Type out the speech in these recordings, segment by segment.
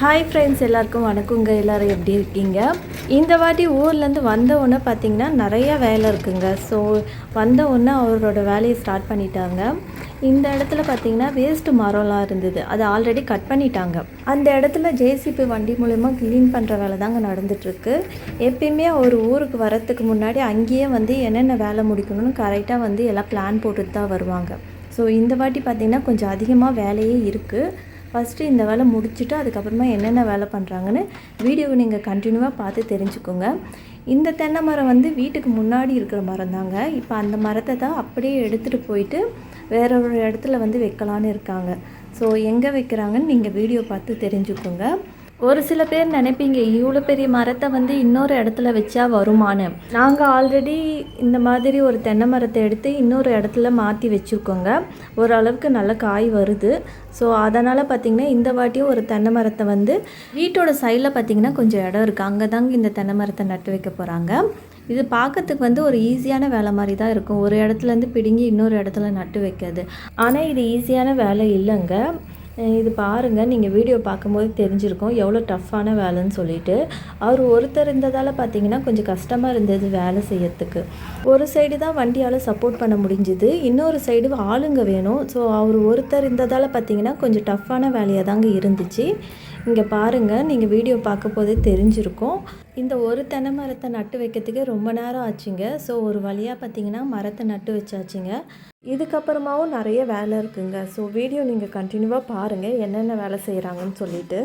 Hi friends எல்லாருக்கும் வணக்கங்க எல்லோரும் எப்படி இருக்கீங்க? இந்த வாட்டி ஊர்லேருந்து வந்த உடனே பார்த்தீங்கன்னா நிறைய வேலை இருக்குங்க. ஸோ வந்த உடனே அவரோட வேலையை ஸ்டார்ட் பண்ணிட்டாங்க. இந்த இடத்துல பார்த்தீங்கன்னா வேஸ்ட்டு மரம்லாம் இருந்தது. அதை ஆல்ரெடி கட் பண்ணிட்டாங்க. அந்த இடத்துல ஜேசிபி வண்டி மூலயமா க்ளீன் பண்ணுற வேலை தாங்க நடந்துகிட்ருக்கு எப்பயுமே அவர் ஊருக்கு வரத்துக்கு முன்னாடி அங்கேயே வந்து என்னென்ன வேலை முடிக்கணும்னு கரெக்டாக வந்து எல்லாம் பிளான் போட்டுட்டு தான் வருவாங்க. ஸோ இந்த வாட்டி பார்த்திங்கன்னா கொஞ்சம் அதிகமாக வேலையே இருக்குது ஃபஸ்ட்டு இந்த வேலை முடிச்சுட்டு அதுக்கப்புறமா என்னென்ன வேலை பண்ணுறாங்கன்னு வீடியோவை நீங்கள் கண்டினியூவாக பார்த்து தெரிஞ்சுக்கோங்க. இந்த தென்னை மரம் வந்து வீட்டுக்கு முன்னாடி இருக்கிற மரம் தாங்க. இப்போ அந்த மரத்தை தான் அப்படியே எடுத்துகிட்டு போயிட்டு வேற ஒரு இடத்துல வந்து வைக்கலான்னு இருக்காங்க. ஸோ எங்கே வைக்கிறாங்கன்னு நீங்கள் வீடியோ பார்த்து தெரிஞ்சுக்கோங்க. ஒரு சில பேர் நினைப்பீங்க இவ்வளோ பெரிய மரத்தை வந்து இன்னொரு இடத்துல வச்சா வருமானு நாங்கள் ஆல்ரெடி இந்த மாதிரி ஒரு தென்னை மரத்தை எடுத்து இன்னொரு இடத்துல மாற்றி வச்சுருக்கோங்க. ஓரளவுக்கு நல்ல காய் வருது. ஸோ அதனால் பார்த்திங்கன்னா இந்த வாட்டியும் ஒரு தென்னை மரத்தை வந்து வீட்டோட சைடில் பார்த்திங்கன்னா கொஞ்சம் இடம் இருக்குது அங்கே தாங்க இந்த தென்னை மரத்தை நட்டு வைக்க போகிறாங்க இது பார்க்கறதுக்கு வந்து ஒரு ஈஸியான வேலை மாதிரி தான் இருக்கும். ஒரு இடத்துலேருந்து பிடுங்கி இன்னொரு இடத்துல நட்டு வைக்கிறது. ஆனால் இது ஈஸியான வேலை இல்லைங்க. இது பாருங்கள் நீங்கள் வீடியோ பார்க்கும்போது தெரிஞ்சிருக்கும் எவ்வளோ டஃப்பான வேலைன்னு சொல்லிட்டு. அவர் ஒருத்தர் இருந்ததால் பார்த்தீங்கன்னா கொஞ்சம் கஷ்டமாக இருந்தது வேலை செய்யறதுக்கு. ஒரு சைடு தான் வண்டியால் சப்போர்ட் பண்ண முடிஞ்சுது. இன்னொரு சைடு ஆளுங்க வேணும். ஸோ அவர் ஒருத்தர் இருந்ததால் பார்த்தீங்கன்னா கொஞ்சம் டஃப்பான வேலையாக தாங்க இருந்துச்சு. இங்கே பாருங்கள் நீங்கள் வீடியோ பார்க்க போதே தெரிஞ்சிருக்கும். இந்த ஒரு தென்னை மரத்தை நட்டு வைக்கிறதுக்கே ரொம்ப நேரம் ஆச்சுங்க. ஸோ ஒரு வழியாக பார்த்தீங்கன்னா மரத்தை நட்டு வச்சாச்சுங்க. இதுக்கப்புறமாவும் நிறைய வேலை இருக்குங்க. ஸோ வீடியோ நீங்கள் கண்டினியூவாக பாருங்கள் என்னென்ன வேலை செய்கிறாங்கன்னு சொல்லிட்டு.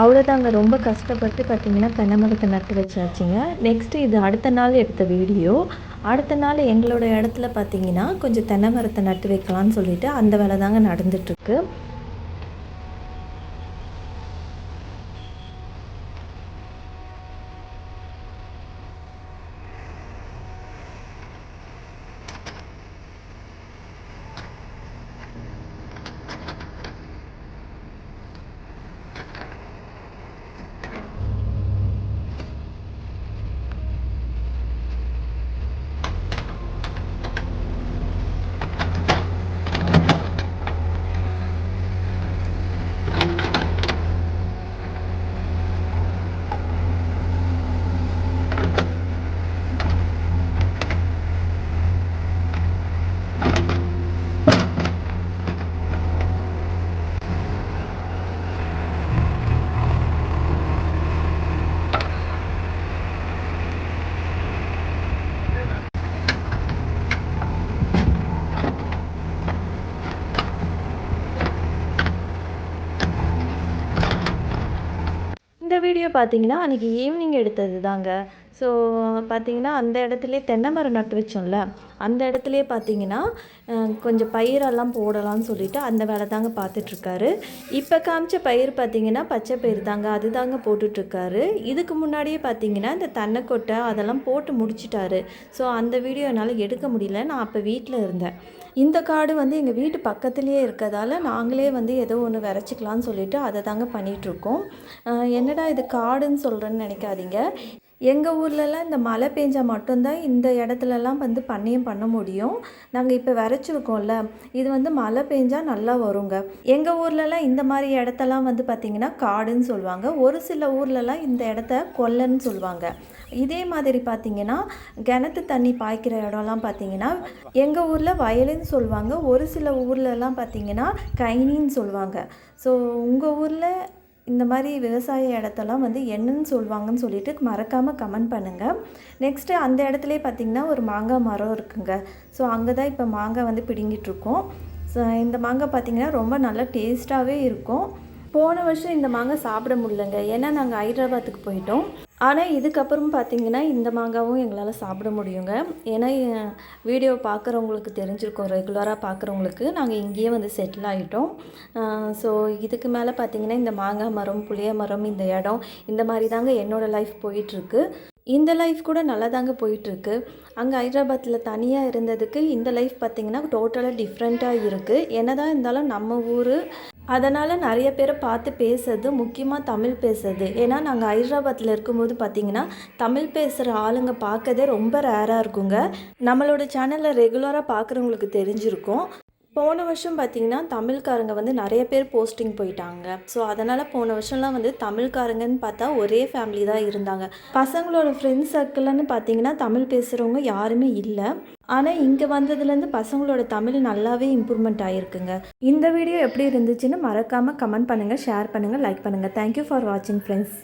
அவ்வளோதாங்க ரொம்ப கஷ்டப்பட்டு பார்த்தீங்கன்னா தென்னை மரத்தை நட்டு வச்சாச்சுங்க. நெக்ஸ்ட்டு இது அடுத்த நாள் எடுத்த வீடியோ. அடுத்த நாள் எங்களோட இடத்துல பார்த்தீங்கன்னா கொஞ்சம் தென்னை மரத்தை நட்டு வைக்கலான்னு சொல்லிட்டு அந்த வேலை தாங்க நடந்துட்டுருக்கு இந்த வீடியோ பார்த்தீங்கன்னா அன்றைக்கி ஈவினிங் எடுத்தது தாங்க. ஸோ பார்த்தீங்கன்னா அந்த இடத்துலே தென்னை மரம் நட்டு வச்சோம்ல அந்த இடத்துலையே பார்த்தீங்கன்னா கொஞ்சம் பயிரெல்லாம் போடலாம்னு சொல்லிட்டு அந்த வேலை தாங்க பார்த்துட்ருக்காரு இப்போ காமிச்ச பயிர் பார்த்தீங்கன்னா பச்சை பயிர் தாங்க அது தாங்க போட்டுட்ருக்காரு. இதுக்கு முன்னாடியே பார்த்தீங்கன்னா இந்த தென்னைக்கொட்டை அதெல்லாம் போட்டு முடிச்சிட்டாரு. ஸோ அந்த வீடியோ என்னால் எடுக்க முடியல நான் அப்போ வீட்டில் இருந்தேன். இந்த காடு வந்து எங்கள் வீட்டு பக்கத்துலேயே இருக்கிறதால நாங்களே வந்து ஏதோ ஒன்று விரைச்சிக்கலான்னு சொல்லிட்டு அதை தாங்க பண்ணிகிட்ருக்கோம் என்னடா இது காடுன்னு சொல்கிறேன்னு நினைக்காதீங்க. எங்கள் ஊர்லலாம் இந்த மழை பெஞ்சால் மட்டும்தான் இந்த இடத்துலலாம் வந்து பண்ணையம் பண்ண முடியும். நாங்கள் இப்போ விரைச்சிருக்கோம்ல இது வந்து மழை பெஞ்சால் நல்லா வருங்க. எங்கள் ஊர்லலாம் இந்த மாதிரி இடத்தெல்லாம் வந்து பார்த்திங்கன்னா காடுன்னு சொல்லுவாங்க. ஒரு சில ஊர்லலாம் இந்த இடத்த கொல்லன்னு சொல்லுவாங்க. இதே மாதிரி பார்த்திங்கன்னா கிணத்து தண்ணி பாய்க்கிற இடம்லாம் பார்த்திங்கன்னா எங்கள் ஊரில் வயலுன்னு சொல்லுவாங்க. ஒரு சில ஊர்லலாம் பார்த்திங்கன்னா கைனின்னு சொல்லுவாங்க. ஸோ உங்கள் ஊரில் இந்த மாதிரி விவசாய இடத்தெல்லாம் வந்து என்னன்னு சொல்லுவாங்கன்னு சொல்லிட்டு மறக்காமல் கமெண்ட் பண்ணுங்கள் நெக்ஸ்ட்டு அந்த இடத்துலே பார்த்தீங்கன்னா ஒரு மாங்காய் மரம் இருக்குங்க. ஸோ அங்கே தான் இப்போ மாங்காய் வந்து பிடுங்கிட்டு இருக்கோம். ஸோ இந்த மாங்காய் பார்த்தீங்கன்னா ரொம்ப நல்லா டேஸ்ட்டாகவே இருக்கும். போன வருஷம் இந்த மாங்காய் சாப்பிட முடியலங்க. ஏன்னா நாங்கள் ஹைதராபாத்துக்கு போயிட்டோம். ஆனால் இதுக்கப்புறம் பார்த்தீங்கன்னா இந்த மாங்காவும் எங்களால் சாப்பிட முடியுங்க. ஏன்னா வீடியோ பார்க்குறவங்களுக்கு தெரிஞ்சிருக்கோம். ரெகுலராக பார்க்குறவங்களுக்கு நாங்கள் இங்கேயே வந்து செட்டில் ஆகிட்டோம் ஸோ இதுக்கு மேலே பார்த்தீங்கன்னா இந்த மாங்காய் மரம் புளிய மரம் இந்த இடம் இந்த மாதிரி தாங்க என்னோடய லைஃப் போயிட்டுருக்கு. இந்த லைஃப் கூட நல்லா தாங்க போயிட்டுருக்கு. அங்கே ஹைதராபாத்தில் தனியாக இருந்ததுக்கு இந்த லைஃப் பார்த்திங்கன்னா டோட்டலாக டிஃப்ரெண்ட்டாக இருக்குது என்ன தான் இருந்தாலும் நம்ம ஊர் அதனால் நிறைய பேரை பார்த்து பேசுறது முக்கியமாக தமிழ் பேசுறது. ஏன்னா நாங்கள் ஹைதராபாத்தில் இருக்கும்போது பார்த்திங்கன்னா தமிழ் பேசுகிற ஆளுங்க பார்க்கதே ரொம்ப ரேராக இருக்குங்க. நம்மளோட சேனலில் ரெகுலராக பார்க்குறவங்களுக்கு தெரிஞ்சிருக்கும். போன வருஷம் பார்த்தீங்கன்னா தமிழ்காரங்க வந்து நிறைய பேர் போஸ்டிங் போயிட்டாங்க. ஸோ அதனால் போன வருஷம்லாம் வந்து தமிழ்காரங்கன்னு பார்த்தா ஒரே ஃபேமிலி தான் இருந்தாங்க. பசங்களோட ஃப்ரெண்ட்ஸ் சர்க்கிள்னு பார்த்தீங்கன்னா தமிழ் பேசுகிறவங்க யாருமே இல்லை. ஆனால் இங்கே வந்ததுலேருந்து பசங்களோட தமிழ் நல்லாவே இம்ப்ரூவ்மெண்ட் ஆகிருக்குங்க இந்த வீடியோ எப்படி இருந்துச்சுன்னு மறக்காமல் கமெண்ட் பண்ணுங்கள் ஷேர் பண்ணுங்கள் லைக் பண்ணுங்கள் தேங்க்யூ ஃபார் வாட்சிங் ஃப்ரெண்ட்ஸ்